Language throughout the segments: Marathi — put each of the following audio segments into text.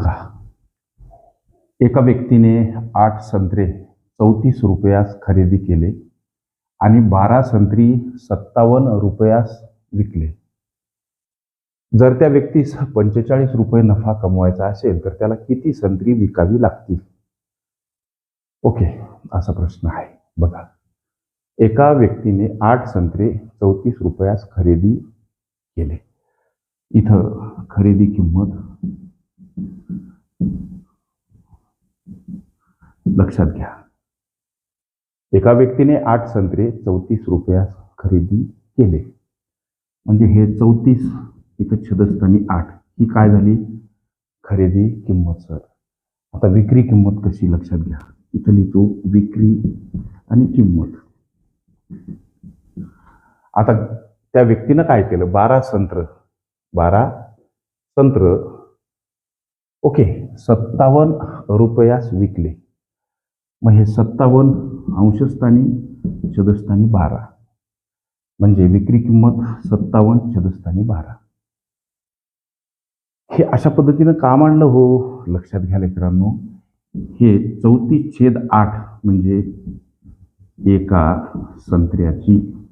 बघा. एका व्यक्तीने आठ संत्रे चौतीस रुपयास खरेदी केले आणि बारा संत्री सत्तावन्न रुपयास विकले. जर त्या व्यक्तीस पंचेचाळीस रुपये नफा कमवायचा असेल तर त्याला किती संत्री विकावी लागतील? ओके असा प्रश्न आहे. बघा. एका व्यक्तीने आठ संत्रे चौतीस रुपयास खरेदी केले. इथं खरेदी किंमत लक्षात घ्या. एका व्यक्तीने आठ संत्रे चौतीस रुपयास खरेदी केले. म्हणजे हे चौतीस इथं छदस्थानी आठ ही काय झाली? खरेदी किंमत सर. आता विक्री किंमत कशी लक्षात घ्या. इथं लिहितो विक्री आणि किंमत. आता त्या व्यक्तीनं काय केलं? बारा संत्र बारा संत्र ओके सत्तावन्न रुपयास विकले. मग हे सत्तावन्न अंशस्थानी छदस्थानी बारा. म्हणजे विक्री किंमत सत्तावन्न छदस्थानी बारा. हे अशा पद्धतीनं का मांडलं हो लक्षात घ्या लेकरांनो. हे चौतीस छेद आठ म्हणजे एका संत्र्याची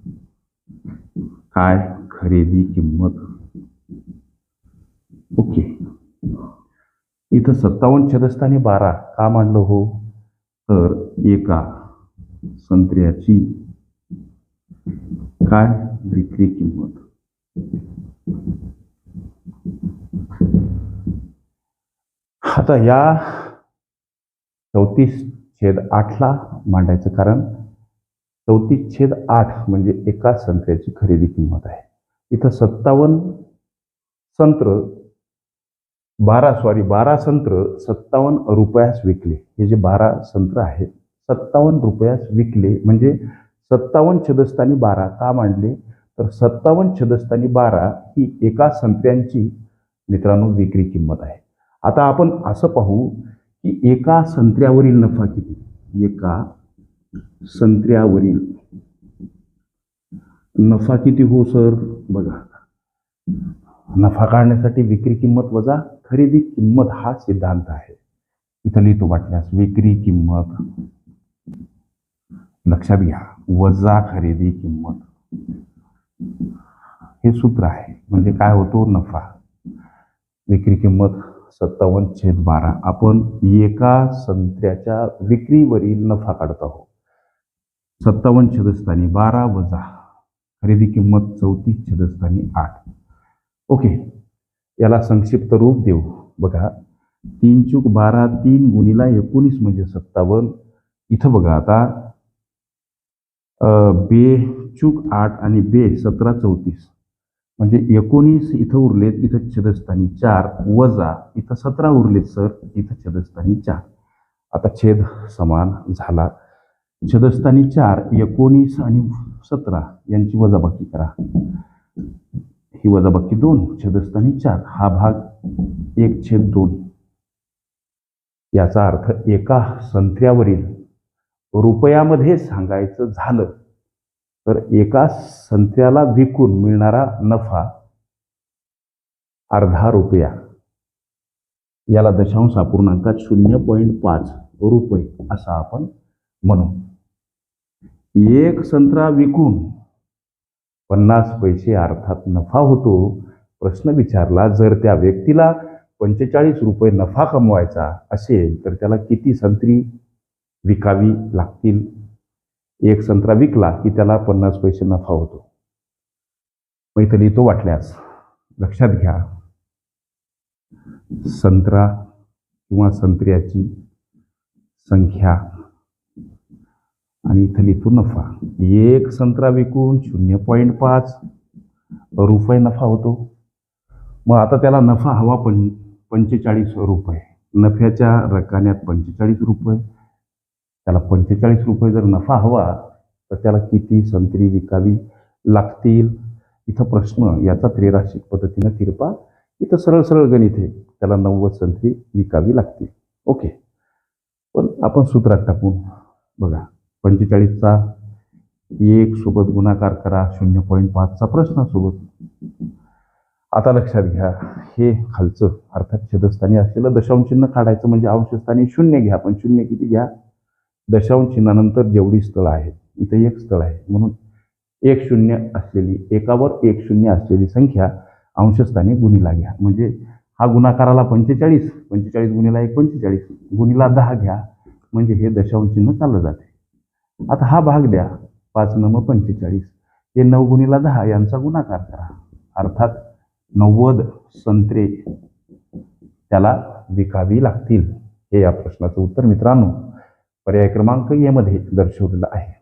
काय खरेदी किंमत? ओके. इथं सत्तावन्न छदस्थानी बारा का मांडलं हो? तर एका संत्र्याची काय विक्री किंमत? आता या चौतीस छेद आठला मांडायचं कारण चौतीस छेद आठ म्हणजे एका संत्र्याची खरेदी किंमत आहे. इथं सत्तावन्न संत्र बारा सॉरी बारा संत्र सत्तावन्न रुपयास विकले. हे जे बारा संत्र आहेत सत्तावन्न रुपयास विकले. म्हणजे सत्तावन्न छदस्थानी बारा का मांडले? तर सत्तावन्न छदस्थानी बारा ही एका संत्र्यांची मित्रांनो विक्री किंमत आहे. आता आपण असं पाहू की एका संत्र्यावरील नफा किती? एका संत्र्यावरील नफा किती हो सर बघा. नफा काढण्यासाठी विक्री किंमत वजा खरेदी किंमत हा सिद्धांत आहे. इथं लिहितो वाटल्यास विक्री किंमत. लक्षात घ्या वजा खरेदी किंमत. हे सूत्र आहे म्हणजे काय होतो? नफा. विक्री किंमत सत्तावन्न छेद बारा. आपण एका संत्र्याच्या विक्रीवरील नफा काढत आहोत. सत्तावन्न छेदस्थानी बारा वजा खरेदी किंमत चौतीस छेदस्थानी आठ. ओके. याला संक्षिप्त रूप देऊ. बघा तीन चूक बारा तीन गुणीला एकोणीस म्हणजे सत्तावन्न. इथं बघा आता बे चूक आठ आणि बे सतरा चौतीस. म्हणजे एकोणीस इथं उरलेत इथं छेदस्थानी चार. वजा इथं सतरा उरलेत सर. इथं छेदस्थानी चार. आता छेद समान झाला. छेदस्थानी चार एकोणीस आणि सतरा. यांची वजाबाकी करा. ही वजाबाकी दोन छेदस्थानी चार हा भाग एक छेद दोन. याचा अर्थ एका संत्र्यावरील रुपयामध्ये सांगायचं झालं तर एका संत्र्याला विकून मिळणारा नफा अर्धा रुपया. याला दशांश अपूर्णांकात शून्य पॉईंट पाच रुपये असं आपण म्हणू. एक संत्रा विकून पन्नास पैसे अर्थात नफा होतो. प्रश्न विचारला जर त्या व्यक्तीला पंचेचाळीस रुपये नफा कमवायचा असेल तर त्याला किती संत्री विकावी लागतील? एक संत्रा विकला की त्याला पन्नास पैसे नफा होतो. मैथली तो वाटल्यास लक्षात घ्या. संत्रा किंवा संत्र्याची संख्या आणि इथं लिहितो नफा. एक संत्रा विकून शून्य पॉईंट पाच रुपये नफा होतो. मग आता त्याला नफा हवा पण पंचेचाळीस रुपये. नफ्याच्या रकान्यात पंचेचाळीस रुपये. त्याला पंचेचाळीस रुपये जर नफा हवा तर त्याला किती संत्री विकावी लागतील? इथं प्रश्न. याचा त्रिराशिक पद्धतीनं तिरपा. इथं सरळ सरळ गणित आहे. त्याला नव्वद संत्री विकावी लागतील. ओके. पण आपण सूत्रात टाकून बघा. पंचेचाळीसचा एक सोबत गुणाकार करा शून्य पॉईंट पाचचा प्रश्न सोबत. आता लक्षात घ्या हे खालचं अर्थात छेदस्थानी असलेलं दशांशचिन्ह काढायचं म्हणजे अंशस्थानी शून्य घ्या पण शून्य किती घ्या? दशांश चिन्हानंतर जेवढी स्थळं आहेत इथं एक स्थळ आहे. म्हणून एक शून्य असलेली एकावर एक शून्य असलेली संख्या अंशस्थानी गुणीला घ्या. म्हणजे हा गुणाकाराला पंचेचाळीस पंचेचाळीस गुणीला एक पंचेचाळीस गुणीला दहा घ्या. म्हणजे हे दशांश चिन्ह चाललं जाते. आता हा भाग द्या. पाच नम पंचेचाळीस. हे नऊ गुणीला दहा यांचा गुणाकार करा. अर्थात नव्वद संत्रे त्याला विकावी लागतील. हे या प्रश्नाचं उत्तर मित्रांनो पर्याय क्रमांक येमध्ये मध्ये दर्शवलेलं आहे.